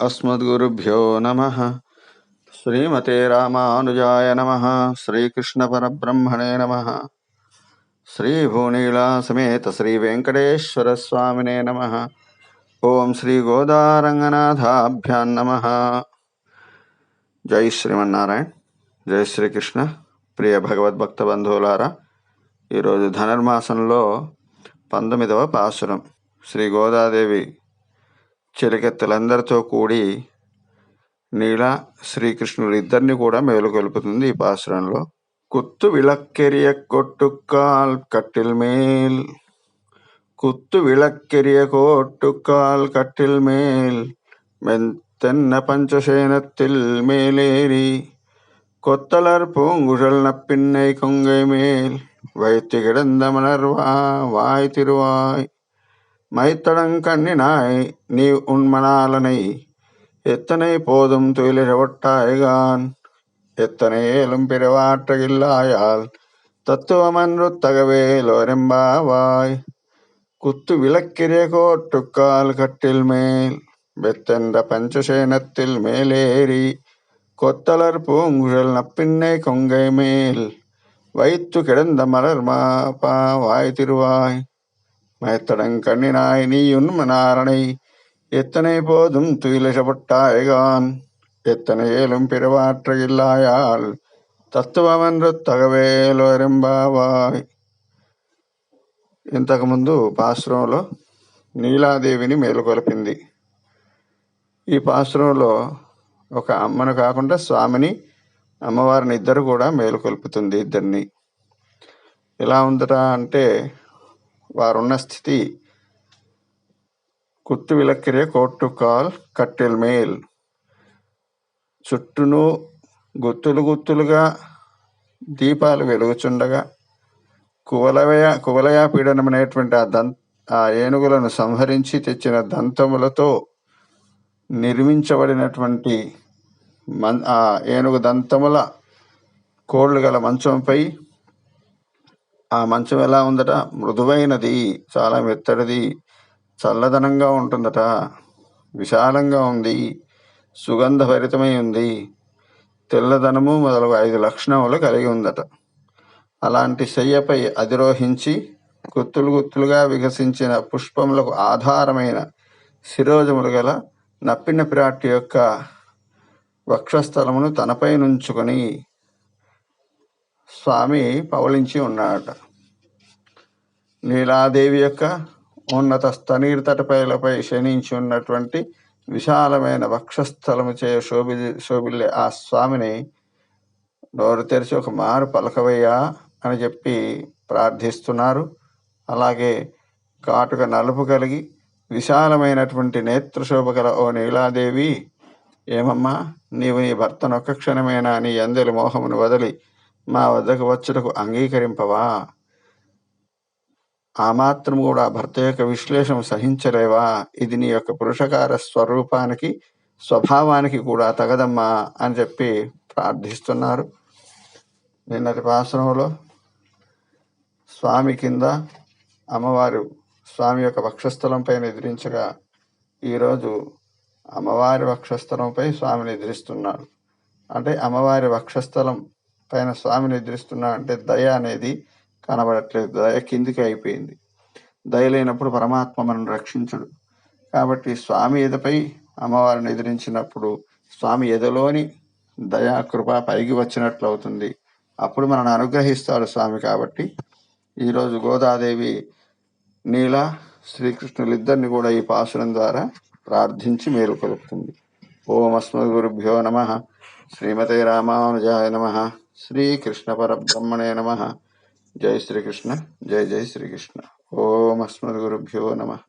अस्मद्गुरुभ्यो नमः श्रीमते रामानुजाय नमः श्रीकृष्णपरब्रह्मणे नमः श्रीभूनीलासमेत श्रीवेङ्कटेश्वरस्वामिने नमः ఓం శ్రీ గోదారంగనాథాభ్యాం నమ జై శ్రీమన్నారాయణ జై శ్రీకృష్ణ ప్రియ భగవద్భక్త బంధువులారా ఈరోజు ధనుర్మాసంలో పంతొమ్మిదవ పాసురం శ్రీ గోదాదేవి చిరకెత్తలందరితో కూడి నీల శ్రీకృష్ణుడు ఇద్దరిని కూడా మేలు కలుపుతుంది ఈ పాసరంలో కుత్తు విలక్కెరియ కొట్టు కాల్ కట్టిల్ మేల్. కుత్తు విలక్కెరియ కొట్టుకాల్ కట్టిల్ మేల్. మెంతెన్న పంచసేనత్తిల్ మేలేరి. కొత్తలర్ పొంగుషల్ నప్పిన్నై కొంగై మేల్. వైతి కిడందమనర్వా వాయ్ తిరువాయ్. மைத்தடங்கண்ணினாய் நீ உண்மணாலனை எத்தனை போதும் துயிலிழவட்டாய்கான் எத்தனை ஏலும் பிறவாற்றகில்லாயால் தத்துவமன்று தகவேலோரெம்பாவாய் കുത്തു വിളക്കിരെ കോട്ടുക്കാൽ കട്ടിൽ മേൽ ബെത്തന്റെ പഞ്ചശേനത്തിൽ മേലേറി കൊത്തളർ പൂങ്കുഴൽ നപ്പിന്നെ കൊങ്കൈ മേൽ வைத்து கிடந்த மலர் மாப்பா வாய் திருவாய் மயத்தடங் கண்ணினாய் நீ உண்மனாரனை எத்தனை போதும் துயிலசப்பட்டாய்கான் எத்தனை ஏலும் பிறவாற்ற இல்லாயால் తత్వమన్రు తగవేలో రెంబావాయ్ ఇంతకుముందు పాశ్రంలో నీలాదేవిని మేలుకొల్పింది ఈ పాశ్రంలో ఒక అమ్మను కాకుండా స్వామిని అమ్మవారిని ఇద్దరు కూడా మేలుకొల్పుతుంది ఇద్దరిని ఎలా ఉందట అంటే వారున్న స్థితి. కుత్తు విలక్కిరే కోర్టు కాల్ కట్టెల్ మేల్. చుట్టూను గుత్తులు గుత్తులుగా దీపాలు వెలుగుచుండగా కువలయ కువలయ పీడనమైనటువంటి ఆ దంత ఆ ఏనుగులను సంహరించి తెచ్చిన దంతములతో నిర్మించబడినటువంటి మన్ ఆ ఏనుగు దంతముల కోళ్ళు గల మంచంపై ఆ మంచం ఎలా ఉందట? మృదువైనది చాలా మెత్తడిది చల్లదనంగా ఉంటుందట. విశాలంగా ఉంది సుగంధభరితమై ఉంది. తెల్లదనము మొదలగు ఐదు లక్షణములు కలిగి ఉందట. అలాంటి శయ్యపై అధిరోహించి గుత్తులు గుత్తులుగా వికసించిన పుష్పములకు ఆధారమైన శిరోజములు గల నప్పిన పిరాటి యొక్క వక్షస్థలమును తనపై నుంచుకొని స్వామి పవలించి ఉన్నాడట. నీలాదేవి యొక్క ఉన్నత స్తనీర్ తటపైలపై శనించి ఉన్నటువంటి విశాలమైన వక్షస్థలము చే శోభి శోభిల్లే ఆ స్వామిని నోరు తెరిచి ఒక మారు పలకవయ్యా అని చెప్పి ప్రార్థిస్తున్నారు. అలాగే కాటుక నలుపు కలిగి విశాలమైనటువంటి నేత్రశోభ గల ఓ నీలాదేవి ఏమమ్మా నీవు నీ భర్తను ఒక్క క్షణమేనా నీ అందరి మోహమును వదిలి మా వద్దకు వచ్చుటకు అంగీకరింపవా? ఆ మాత్రం కూడా భర్త యొక్క విశ్లేషణ సహించలేవా? ఇది నీ యొక్క పురుషకార స్వరూపానికి స్వభావానికి కూడా తగదమ్మా అని చెప్పి ప్రార్థిస్తున్నారు. నిన్నటి పాసనంలో స్వామి కింద అమ్మవారు స్వామి యొక్క వక్షస్థలంపై నిద్రించగా ఈరోజు అమ్మవారి వక్షస్థలంపై స్వామిని నిద్రిస్తున్నాడు అంటే అమ్మవారి వక్షస్థలం పైన స్వామి నిద్రిస్తున్నా అంటే దయ అనేది కనబడట్లేదు. దయ కిందికి అయిపోయింది. దయ లేనప్పుడు పరమాత్మ మనం రక్షించుడు. కాబట్టి స్వామి ఎదపై అమ్మవారిని ఎదిరించినప్పుడు స్వామి ఎదలోని దయా కృప పైకి వచ్చినట్లు అవుతుంది అప్పుడు మనల్ని అనుగ్రహిస్తాడు స్వామి కాబట్టి. ఈరోజు గోదాదేవి నీల శ్రీకృష్ణులిద్దరిని కూడా ఈ పాసురం ద్వారా ప్రార్థించి మేలు కలుపుతుంది. ఓం అస్మద్ గురుభ్యో నమ. శ్రీమతే రామానుజాయ నమ. శ్రీకృష్ణ పరబ్రహ్మణే నమ. जय श्रीकृष्ण जय जय श्रीकृष्ण। ॐ अस्मद्गुरुभ्यो नमः।